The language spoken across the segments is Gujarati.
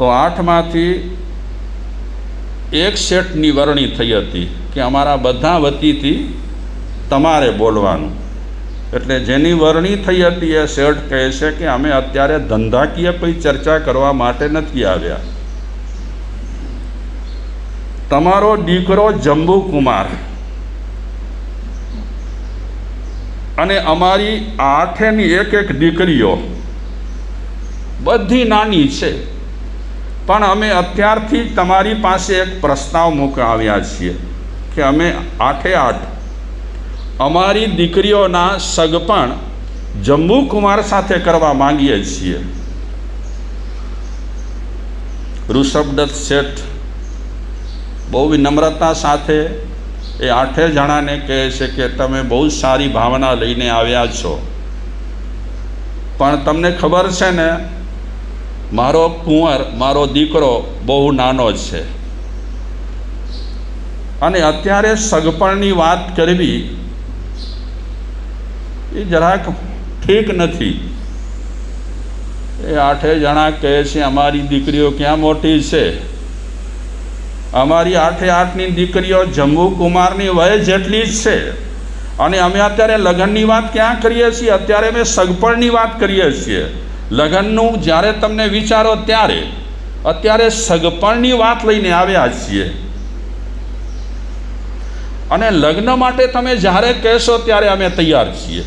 તો આઠમાંથી એક શેઠની વરણી થઈ હતી કે અમારા બધા વતીથી તમારે બોલવાનું. એટલે જેની વરણી થઈ હતી એ શેઠ કહે છે કે અમે અત્યારે ધંધાકીય કોઈ ચર્ચા કરવા માટે નથી આવ્યા. તમારો દીકરો જંબુકુમાર. અને અમારી આઠેની એક એક દીકરીઓ બધી નાની છે. પણ અમે અત્યારથી તમારી પાસે એક પ્રસ્તાવ મૂકવા આવ્યા છીએ કે અમે આઠે આઠ અમારી દીકરીઓના સગપણ જંબુકુમાર સાથે કરવા માંગીએ છીએ. ઋષભદત્ત શેઠ બહુ વિનમ્રતા સાથે એ આઠે જણાને કહે છે કે તમે બહુ સારી ભાવના લઈને આવ્યા છો. પણ તમને ખબર છે ને મારો કુંવર, મારો દીકરો બહુ નાનો છે. અને અત્યારે સગપણની વાત કરવી એ જરાક ઠીક નથી. એ આઠે જણા કહે છે, અમારી દીકરીઓ ક્યાં મોટી છે? અમારી આઠે આઠની દીકરીઓ જમ્મુ કુમારની વય જેટલી જ છે. અને અમે અત્યારે લગ્નની વાત ક્યાં કરીએ છીએ? અત્યારે અમે સગપણની વાત કરીએ છીએ. લગ્નનું જ્યારે તમને વિચારો ત્યારે, અત્યારે સગપણની વાત લઈને આવ્યા છીએ. અને લગ્ન માટે તમે જ્યારે કહેશો ત્યારે અમે તૈયાર છીએ.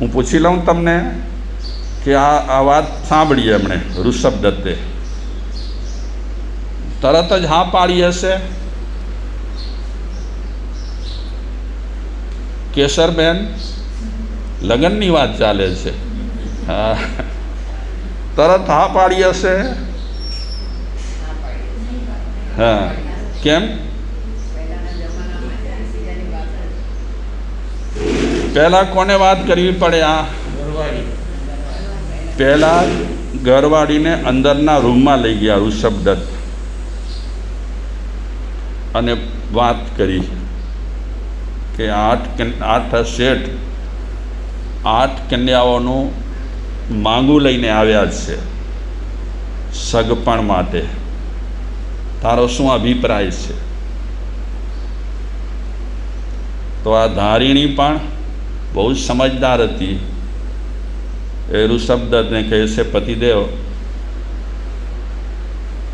હું પૂછી લઉં તમને કે આ આ વાત સાંભળી એમણે ઋષભ દત્તે તરત જ હા પાડી હશે. કેશરબેન લગ્નની વાત ચાલે છે. તરત હા પાડી હશે. હા. કેમ? પહેલાં કોને વાત કરવી પડે આ? પહેલાં ઘરવાળીને અંદરના રૂમમાં લઈ ગયા, ઋષભદત્ત. અને વાત કરી. કે આઠ આઠ શેઠ, આઠ કન્યાઓનું માંગું લઈને આવ્યા છે, સગપણ માટે. તારો શું અભિપ્રાય છે? તો આ ધારીણી પણ બહુ સમજદાર હતી. એ ઋષભદત્તને કહે છે, પતિદેવ,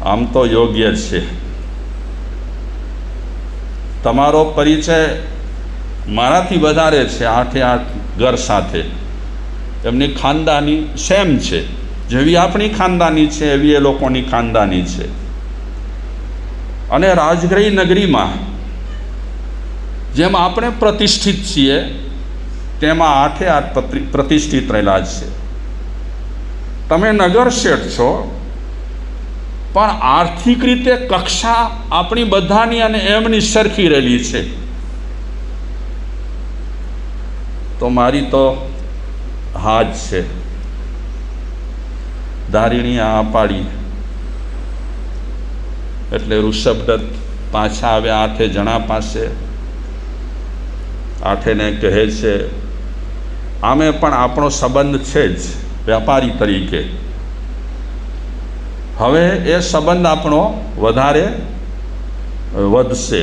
આમ તો યોગ્ય છે. તમારો પરિચય મારાથી વધારે છે આઠે આઠ ઘર સાથે. એમની ખાનદાની સેમ છે. જેવી આપણી ખાનદાની છે, એવી એ લોકોની ખાનદાની છે. અને રાજગ્રહી નગરીમાં જેમ આપણે પ્રતિષ્ઠિત છીએ, તેમાં આઠે આઠ પ્રતિ- પ્રતિષ્ઠિત રહેલા છે. તમે નગર શેઠ છો, પણ આર્થિક રીતે કક્ષા આપણી બધાની અને એમની સરખી રહેલી છે. તો મારી તો હા જ છે. ધારીણી આ પાડી. એટલે ઋષભદત્ત પાછા આવ્યા આઠે જણા પાસે. આઠેને કહે છે, આમે પણ આપણો સંબંધ છે જ વેપારી તરીકે. હવે એ સંબંધ આપણો વધારે વધશે.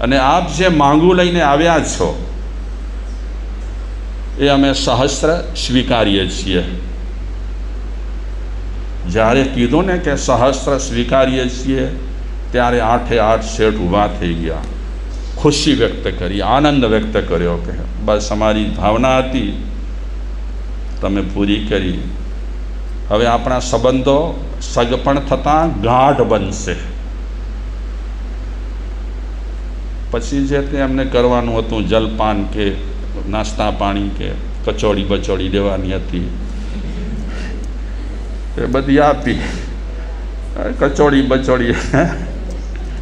અને આપ જે માંગુ લઈને આવ્યા છો એ અમે સહસ્ત્ર સ્વીકારીએ છીએ. જ્યારે કીધું ને કે સહસ્ત્ર સ્વીકારીએ છીએ, ત્યારે આઠે આઠ શેઠ ઊભા થઈ ગયા. ખુશી વ્યક્ત કરી, આનંદ વ્યક્ત કર્યો કે, બસ અમારી ભાવના હતી, તમે પૂરી કરી. હવે આપણા સંબંધો સગપણ થતાં ગાઢ બનશે. પછી જે તે એમને કરવાનું હતું, જલપાન કે નાસ્તા પાણી કે કચોડી બચોડી દેવાની હતી. એ બધી આપી. કચોડી બચોડી.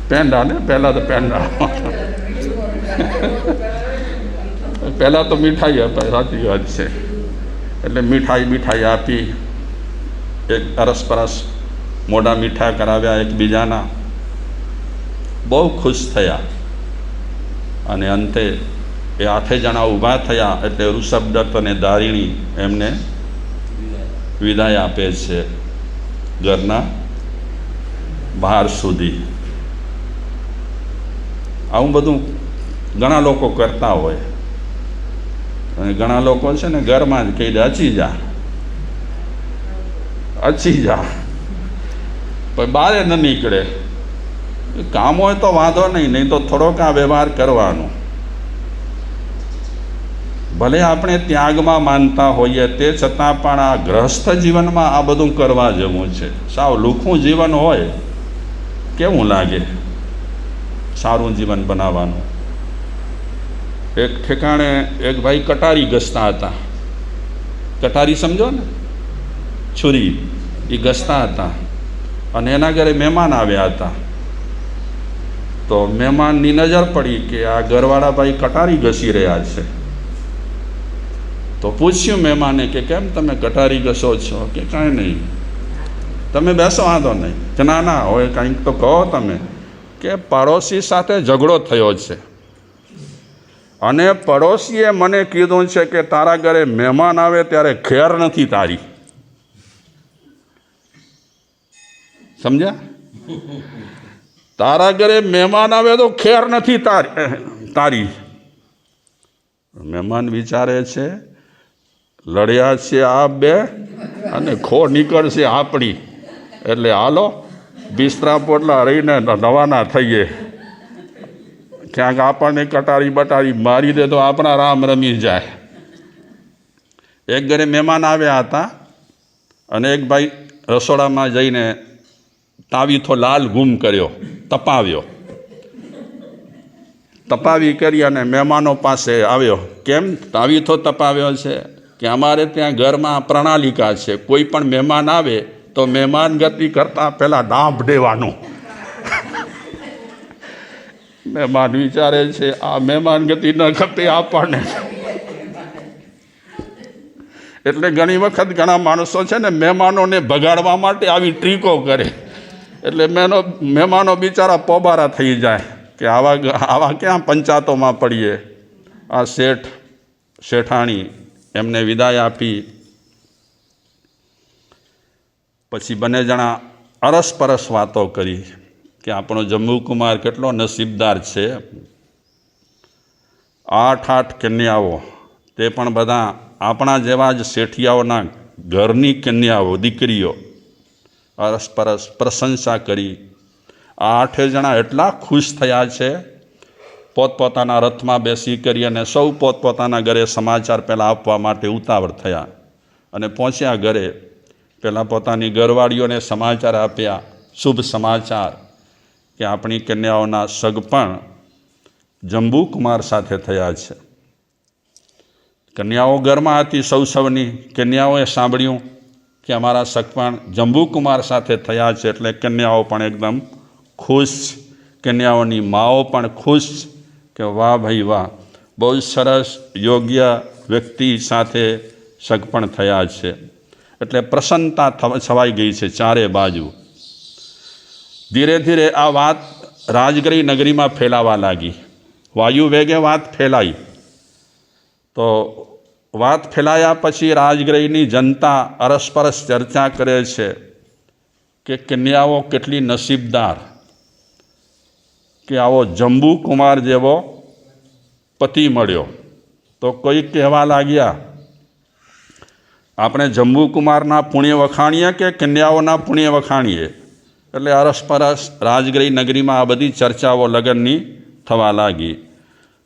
પેંડા ને પહેલાં તો પેંડા. પહેલાં તો મીઠાઈ અપાય સાચી વાત છે. એટલે મીઠાઈ મીઠાઈ આપી. એક અરસપરસ મોઢા મીઠા કરાવ્યા એકબીજાના. બહુ ખુશ થયા. અને અંતે એ આઠે જણા ઊભા થયા એટલે ઋષભદત્ત અને દારિણી એમને વિદાય આપે છે ઘરના બહાર સુધી. આવું બધું ઘણા લોકો કરતા હોય. અને ઘણા લોકો છે ને ઘરમાં જ કહી દે, અચી જા. અચી જા. પણ બહાર ન નીકળે. કામ હોય તો વાંધો નહીં નહીં તો થોડોક આ વ્યવહાર કરવાનો. ભલે આપણે ત્યાગમાં માનતા હોઈએ, તે છતાં પણ આ ગ્રહસ્થ જીવનમાં આ બધું કરવા જેવું છે. સાવ લુખું જીવન હોય, કેવું લાગે સારું જીવન બનાવવાનું? એક ઠેકાણે એક ભાઈ કટારી ઘસતા હતા. કટારી સમજો ને? છુરી એ ઘસતા હતા. અને એના ઘરે મહેમાન આવ્યા હતા. તો મહેમાનની નજર પડી કે આ ઘરવાળા ભાઈ કટારી ઘસી રહ્યા છે. તો પૂછ્યું મહેમાને કે કેમ તમે કટારી ઘસો છો? કે કાંઈ નહીં. તમે બેસો, વાંધો નહીં. કે ના ના હોય કંઈક તો કહો તમે કે પડોશી સાથે ઝઘડો થયો છે. અને પડોશીએ મને કીધું છે કે તારા ઘરે મહેમાન આવે ત્યારે ખેર નથી તારી. સમજ્યા? તારા ઘરે મહેમાન આવે તો ખેર નથી તારી તારી. મહેમાન વિચારે છે લડ્યા છે આ બે અને ખો નીકળશે આપણી. એટલે હાલો, બિસ્તરા પોટલા રહીને નવાના થઈએ. ક્યાંક આપણને કટારી બટારી મારી દે તો આપણા રામ રમી જાય. એક ઘરે મહેમાન આવ્યા હતા અને એક ભાઈ રસોડામાં જઈને તાવીથો લાલ ગુમ કર્યો, તપાવ્યો. તપાવી કરી અને મહેમાનો પાસે આવ્યો. કેમ? તાવીથો તપાવ્યો છે. કે અમારે ત્યાં ઘરમાં પ્રણાલિકા છે. કોઈ પણ મહેમાન આવે તો મહેમાન ગતિ કરતાં પહેલાં ડાંભ દેવાનું. મહેમાન વિચારે છે, આ મહેમાન ગતિ ન ખપે આપણને. એટલે ઘણી વખત ઘણા માણસો છે ને મહેમાનોને ભગાડવા માટે આવી ટ્રીકો કરે. એટલે મેનો મહેમાનો બિચારા પોબારા થઈ જાય કે આવા આવા ક્યાં પંચાયતોમાં પડીએ? આ શેઠ, શેઠાણી એમને વિદાય આપી. પછી બંને જણા અરસપરસ વાતો કરી કે આપણો જમ્મુકુમાર કેટલો નસીબદાર છે. આઠ આઠ કન્યાઓ, તે પણ બધા આપણા જેવા જ શેઠિયાઓના ઘરની કન્યાઓ, દીકરીઓ. અરસપરસ પ્રશંસા કરી. આ આઠે જણા એટલા ખુશ થયા છે પોતપોતાના રથમાં બેસી કરી અને સૌ પોતપોતાના ઘરે સમાચાર પહેલાં આપવા માટે ઉતાવળ થયા અને પહોંચ્યા ઘરે. પહેલાં પોતાની ઘરવાળીઓને સમાચાર આપ્યા, શુભ સમાચાર. કે આપણી કન્યાઓના સગપણ જંબુકુમાર સાથે થયા છે. કન્યાઓ ઘરમાં હતી સૌ સૌની. કન્યાઓએ સાંભળ્યું કે અમારા સગપણ જંબુકુમાર સાથે થયા છે, એટલે કન્યાઓ પણ એકદમ ખુશ, કન્યાઓની માઓ પણ ખુશ કે વાહ ભાઈ વાહ, બહુ સરસ, યોગ્ય વ્યક્તિ સાથે સગપણ થયા છે. એટલે પ્રસન્નતા છવાઈ ગઈ છે ચારે બાજુ. ધીરે ધીરે આ વાત રાજગરી નગરીમાં ફેલાવા લાગી. વાયુ વેગે વાત ફેલાઈ. તો વાત ફેલાયા પછી રાજગૃહની જનતા અરસપરસ ચર્ચા કરે છે કે કન્યાઓ કેટલી નસીબદાર. કે આવો જંબુ કુમાર જેવો પતિ મળ્યો. તો કોઈ કહેવા લાગ્યા, આપણે જંબુકુમારના પુણ્ય વખાણીએ કે કન્યાઓના પુણ્ય વખાણીએ? એટલે અરસપરસ રાજગીરી નગરીમાં આ બધી ચર્ચાઓ લગ્નની થવા લાગી.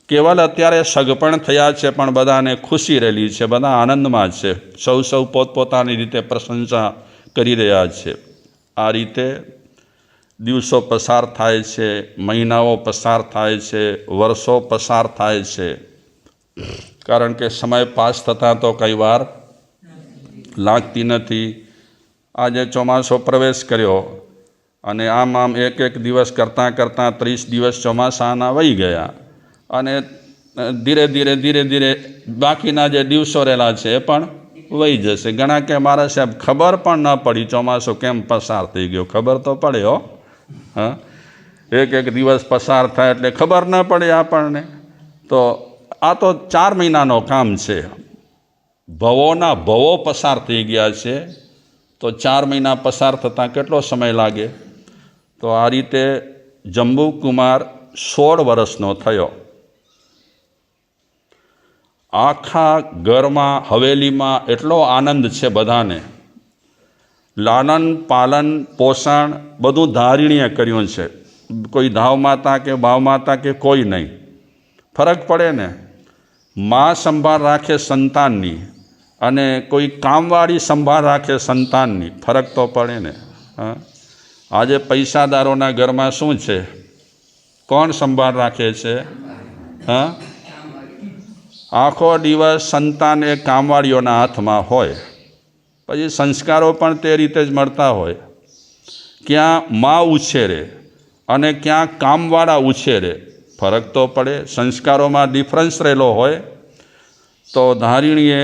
કેવલ અત્યારે સગપણ થયા છે, પણ બધાને ખુશી રહેલી છે, બધા આનંદમાં છે. સૌ સૌ પોતપોતાની રીતે પ્રશંસા કરી રહ્યા છે. આ રીતે દિવસો પસાર થાય છે, મહિનાઓ પસાર થાય છે, વર્ષો પસાર થાય છે. કારણ કે સમય પાસ થતાં તો કઈ વાર લાગતી નથી. આજે ચોમાસો પ્રવેશ કર્યો અને આમ આમ એક એક દિવસ કરતાં કરતાં ત્રીસ દિવસ ચોમાસાના વહી ગયા. અને ધીરે ધીરે ધીરે ધીરે બાકીના જે દિવસો રહેલા છે એ પણ વહી જશે. ઘણા કે મારા સાહેબ ખબર પણ ન પડી ચોમાસું કેમ પસાર થઈ ગયો. ખબર તો પડે હો? એક એક દિવસ પસાર થાય એટલે ખબર ન પડે આપણને. તો આ તો ચાર મહિનાનો કામ છે. ભવોના ભવો પસાર થઈ ગયા છે. તો ચાર મહિના પસાર થતાં કેટલો સમય લાગે? તો આ રીતે જંબુકુમાર સોળ વર્ષનો થયો. આખા ઘરમાં હવેલીમાં એટલો આનંદ છે બધાને. લાલન પાલન, પોષણ બધું ધારીણીએ કર્યું છે. કોઈ ધાવ માતા કે ભાવ માતા કે કોઈ નહીં. ફરક પડે ને. મા સંભાળ રાખે સંતાનની અને કોઈ કામવાળી સંભાળ રાખે સંતાનની. ફરક તો પડે ને. હા? આજે પૈસાદારોના ઘરમાં શું છે? કોણ સંભાળ રાખે છે? હા? આખો દિવસ સંતાન એ કામવાળીઓના હાથમાં હોય. પછી સંસ્કારો પણ તે રીતે જ મળતા હોય. ક્યાં મા ઉછેરે અને ક્યાં કામવાળા ઉછેરે, ફરક તો પડે. સંસ્કારોમાં ડિફરન્સ રહેલો હોય તો ધારીણીએ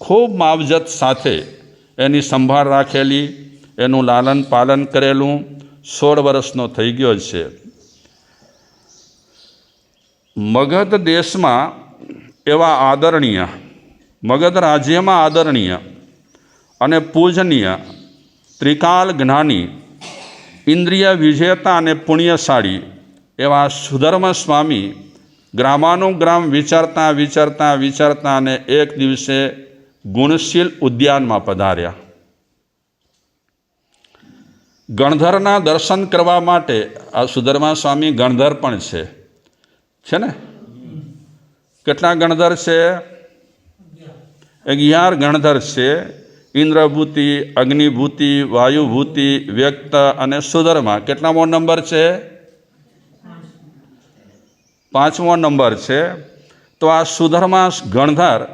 ખૂબ માવજત સાથે એની સંભાળ રાખેલી, એનું લાલન પાલન કરેલું. સોળ વર્ષનો થઈ ગયો છે. મગધ દેશમાં એવા આદરણીય, મગધ રાજ્યમાં આદરણીય અને પૂજનીય, ત્રિકાલ જ્ઞાની, ઇન્દ્રિય વિજેતા અને પુણ્યશાળી એવા સુધર્મ સ્વામી ગ્રામાનુગ્રામ વિચારતા વિચારતા વિચારતા અને એક દિવસે ગુણશીલ ઉદ્યાનમાં પધાર્યા. ગણધરના દર્શન કરવા માટે આ સુધર્મા સ્વામી ગણધર પણ છે. છે ને? કેટલા ગણધર છે? અગિયાર ગણધર છે. ઇન્દ્રભૂતિ, અગ્નિભૂતિ, વાયુભૂતિ, વ્યક્ત અને સુધર્મા. કેટલામો નંબર છે? પાંચમો નંબર છે. તો આ સુધર્મા ગણધર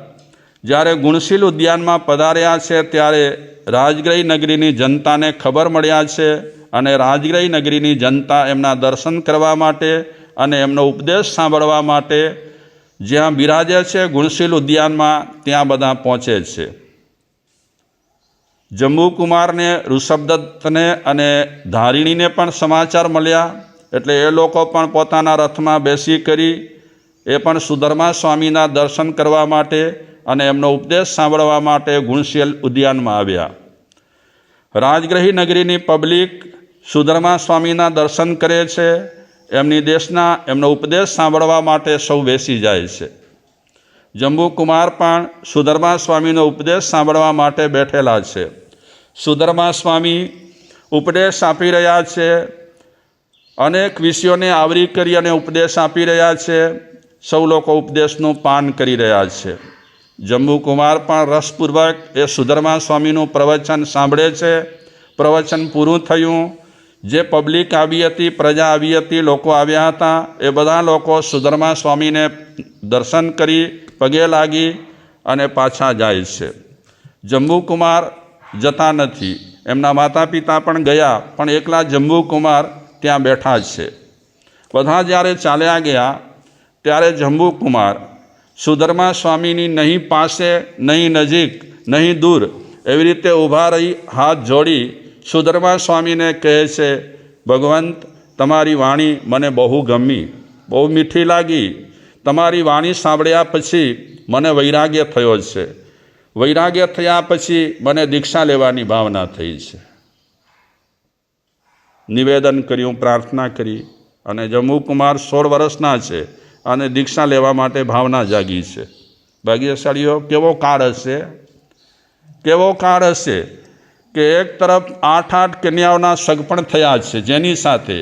જ્યારે ગુણશીલ ઉદ્યાનમાં પધાર્યા છે, ત્યારે રાજગ્રહી નગરીની જનતાને ખબર મળ્યા છે અને રાજગ્રહી નગરીની જનતા એમના દર્શન કરવા માટે અને એમનો ઉપદેશ સાંભળવા માટે જ્યાં બિરાજે છે, ગુણશીલ ઉદ્યાનમાં ત્યાં બધા પહોંચે છે. જંબુકુમારને ઋષભદત્તને અને ધારિણીને પણ સમાચાર મળ્યા. એટલે એ લોકો પણ પોતાના રથમાં બેસી કરી એ પણ સુધર્મા સ્વામીના દર્શન કરવા માટે અને એમનો ઉપદેશ સાંભળવા માટે ગુણશીલ ઉદ્યાનમાં આવ્યા. રાજગ્રહી નગરીની પબ્લિક સુધર્મા સ્વામીના દર્શન કરે છે. એમની દેશના એમનો ઉપદેશ સાંભળવા માટે સૌ બેસી જાય છે. જંબુકુમાર પણ સુધર્મા સ્વામીનો ઉપદેશ સાંભળવા માટે બેઠેલા છે. સુધર્મા સ્વામી ઉપદેશ આપી રહ્યા છે. અનેક વિષયોને આવરી કરી અને ઉપદેશ આપી રહ્યા છે. સૌ લોકો ઉપદેશનું પાન કરી રહ્યા છે. જંબુકુમાર પણ રસપૂર્વક એ સુધર્મા સ્વામીનું પ્રવચન સાંભળે છે. પ્રવચન પૂરું થયું. જે પબ્લિક આવી હતી, પ્રજા આવી હતી, લોકો આવ્યા હતા, એ બધા લોકો સુધર્મા સ્વામીને દર્શન કરી, પગે લાગી અને પાછા જાય છે. જંબુકુમાર જતા નથી. એમના માતા પિતા પણ ગયા, પણ એકલા જંબુકુમાર ત્યાં બેઠા છે. બધા જ્યારે ચાલ્યા ગયા, ત્યારે જંબુકુમાર સુધર્મા સ્વામીની નહીં પાસે, નહીં નજીક, નહીં દૂર, એવી રીતે ઊભા રહી, હાથ જોડી સુધર્મા સ્વામીને કહે છે, ભગવંત, તમારી વાણી મને બહુ ગમી, બહુ મીઠી લાગી. તમારી વાણી સાંભળ્યા પછી મને વૈરાગ્ય થયો છે. વૈરાગ્ય થયા પછી મને દીક્ષા લેવાની ભાવના થઈ છે. નિવેદન કર્યું, પ્રાર્થના કરી, અને જમ્મુકુમાર સોળ વર્ષના છે અને દીક્ષા લેવા માટે ભાવના જાગી છે. ભાગ્યશાળીઓ, કેવો કાળ હશે? કેવો કાળ હશે? કે એક તરફ આઠ આઠ કન્યાઓના સગપણ થયા છે, જેની સાથે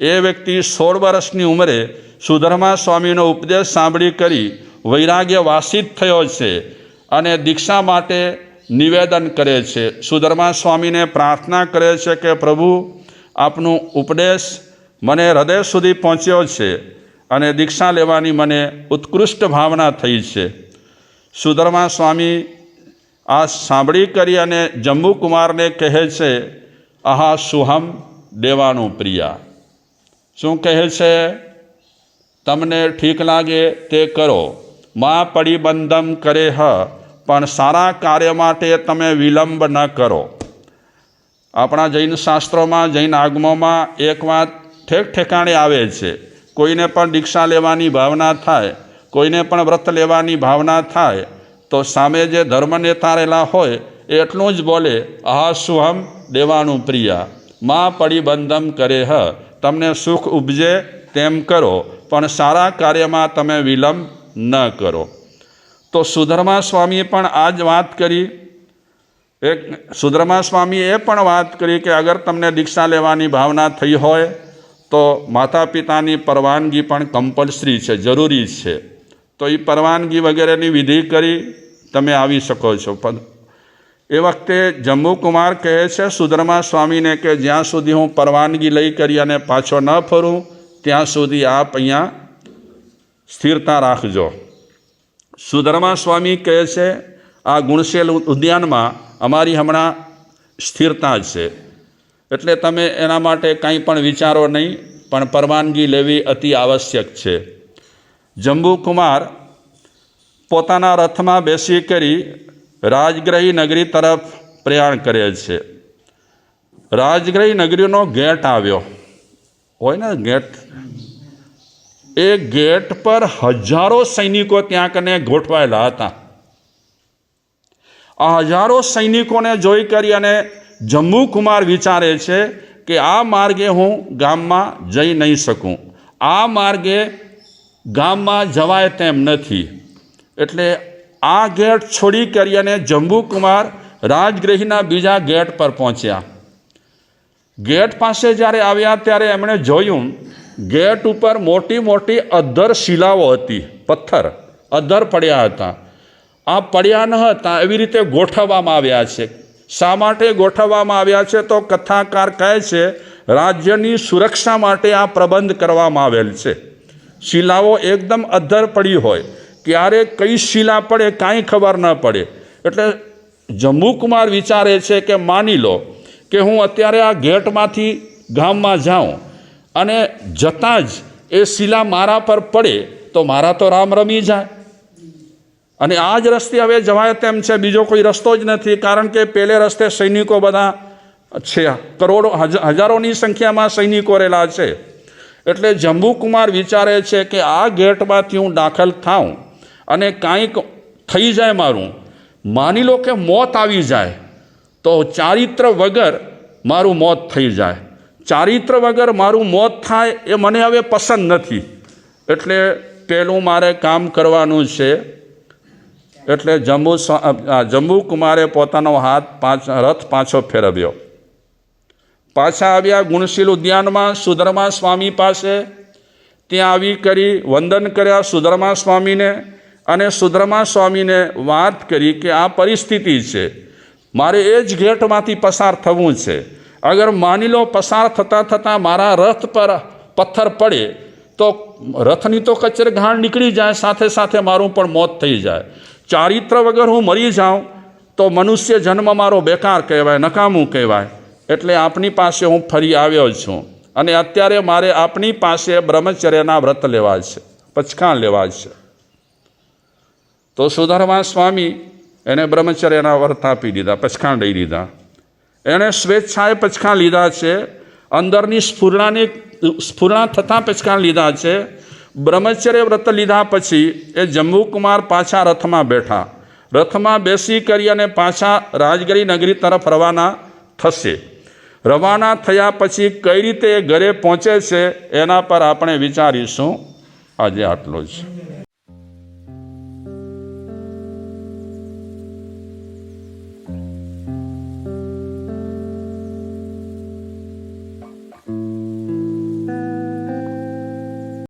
એ વ્યક્તિ સોળ વર્ષની ઉંમરે સુધર્મા સ્વામીનો ઉપદેશ સાંભળી કરી વૈરાગ્ય વાસિત થયો છે અને દીક્ષા માટે નિવેદન કરે છે. સુધર્મા સ્વામીને પ્રાર્થના કરે છે કે, પ્રભુ, આપનું ઉપદેશ મને હૃદય સુધી પહોંચ્યો છે અને દીક્ષા લેવાની મને ઉત્કૃષ્ટ ભાવના થઈ છે. સુધર્મા સ્વામી આ સાંભળી કરી અને જંબુકુમારને કહે છે, આહા સુહમ દેવાનું પ્રિયા. શું કહે છે, તમને ઠીક લાગે તે કરો. મા પરિબંધમ કરે હ પણ સારા કાર્ય માટે તમે વિલંબ ન કરો. આપણા જૈન શાસ્ત્રોમાં, જૈન આગમોમાં એક વાત ઠેક ઠેકાણે આવે છે. કોઈને પણ દીક્ષા લેવાની ભાવના થાય, કોઈને પણ વ્રત લેવાની ભાવના થાય તો સામે જે ધર્મનેતા રહેલા હોય એટલું જ બોલે, આ સુહમ દેવાનું પ્રિયા. મા પડીબંધમ કરે હ તમને સુખ ઉપજે તેમ કરો, પણ સારા કાર્યમાં તમે વિલંબ ન કરો. તો સુધર્મા સ્વામીએ પણ આ જ વાત કરી. એક સુધર્મા સ્વામીએ એ પણ વાત કરી કે, અગર તમને દીક્ષા લેવાની ભાવના થઈ હોય, તો માતા પિતાની પરવાનગી પણ કમ્પલસરી છે, જરૂરી છે. તો એ પરવાનગી વગેરેની વિધિ કરી તમે આવી શકો છો. પણ એ વખતે જંબુકુમાર કહે છે, સુધર્મા સ્વામીને કે જ્યાં સુધી હું પરવાનગી લઈ કરી અને પાછો ન ફરું, ત્યાં સુધી આપ અહીંયા સ્થિરતા રાખજો. સુધર્મા સ્વામી કહે છે, આ ગુણશેલ ઉદ્યાનમાં અમારી હમણાં સ્થિરતા છે. એટલે તમે એના માટે કંઈ પણ વિચારો નહીં, પણ પરવાનગી લેવી અતિ આવશ્યક છે. જંબુકુમાર પોતાના રથમાં બેસી કરી રાજગ્રહી નગરી તરફ પ્રયાણ કરે છે. રાજગ્રહી નગરીનો ગેટ આવ્યો. હોય ને ગેટ? એ ગેટ પર હજારો સૈનિકો ત્યાં કને ગોઠવાયેલા હતા. આ હજારો સૈનિકોને જોઈ કરી અને જંબુકુમાર વિચારે છે કે આ માર્ગે હું ગામમાં જઈ નહીં શકું. આ માર્ગે ગામમાં જવાય તેમ નથી. એટલે આ ગેટ છોડી કરી અને જંબુકુમાર રાજગૃહના બીજા ગેટ પર પહોંચ્યા. ગેટ પાસે જ્યારે આવ્યા ત્યારે એમણે જોયું, ગેટ ઉપર મોટી મોટી અધ્ધર શિલાઓ હતી, પથ્થર અધ્ધર પડ્યા હતા. આ પડ્યા ન હતા એવી રીતે ગોઠવવામાં આવ્યા છે. શા માટે ગોઠવવામાં આવ્યા છે તો કથાકાર કહે છે, રાજ્યની સુરક્ષા માટે આ પ્રબંધ કરવામાં આવેલ છે. શિલાઓ એકદમ અધ્ધર પડી હોય. ક્યારે કઈ શિલા પડે, કાંઈ ખબર ન પડે. એટલે જમ્મુકુમાર વિચારે છે કે માની લો કે હું અત્યારે આ ગેટમાંથી ગામમાં જાઉં અને જતાં જ એ શિલા મારા પર પડે, તો મારા તો રામ રમી જાય. અને આ જ રસ્તે હવે જવાય તેમ છે, બીજો કોઈ રસ્તો જ નથી, કારણ કે પેલે રસ્તે સૈનિકો બધા છે. કરોડો, હજ- હજારોની સંખ્યામાં સૈનિકો રહેલા છે. એટલે જંબુકુમાર વિચારે છે કે આ ગેટમાંથી હું દાખલ થાઉં અને કાંઈક થઈ જાય મારું. માની લો કે મોત આવી જાય, તો ચારિત્ર વગર મારું મોત થઈ જાય. ચારિત્ર વગર મારું મોત થાય એ મને હવે પસંદ નથી. એટલે પહેલું મારે કામ કરવાનું છે, એટલે જંબુ જંબુકુમારે જંબુ કુમારે પોતાનો હાથ પાંચ, રથ પાછો ફેરવ્યો. પાછા આવ્યા ગુણશીલ ઉદ્યાનમાં સુધર્મા સ્વામી પાસે. ત્યાં આવી કરી વંદન કર્યા સુધર્મા સ્વામીને અને સુધર્મા સ્વામીને વાત કરી કે આ પરિસ્થિતિ છે. મારે એ જ ગેટમાંથી પસાર થવું છે. અગર માની લો પસાર થતાં થતાં મારા રથ પર પથ્થર પડે, તો રથની તો કચરે ઘાણ નીકળી જાય, સાથે સાથે મારું પણ મોત થઈ જાય. ચારિત્ર વગર હું મરી જાઉં, તો મનુષ્ય જન્મ મારો બેકાર કહેવાય, નકામું કહેવાય. એટલે આપની પાસે હું ફરી આવ્યો છું. અને અત્યારે મારે આપની પાસે બ્રહ્મચર્યના વ્રત લેવા છે. પચખાણ લેવા છે. તો સુધરવા સ્વામી એને બ્રહ્મચર્યના વ્રત આપી દીધા, પચખાણ લઈ લીધા. એણે સ્વેચ્છાએ પચખાણ લીધા છે. અંદરની સ્ફુરણાની સ્ફુરણા થતાં પચખાણ લીધા છે. બ્રહ્મચર્ય વ્રત લીધા પછી એ જમ્મુકુમાર પાછા રથમાં બેઠા. રથમાં બેસી કરી અને પાછા રાજગરી નગરી તરફ રવાના થશે. રવાના થયા પછી કઈ રીતે ઘરે પહોંચે છે એના પર આપણે વિચારીશું. આજે આટલું જ.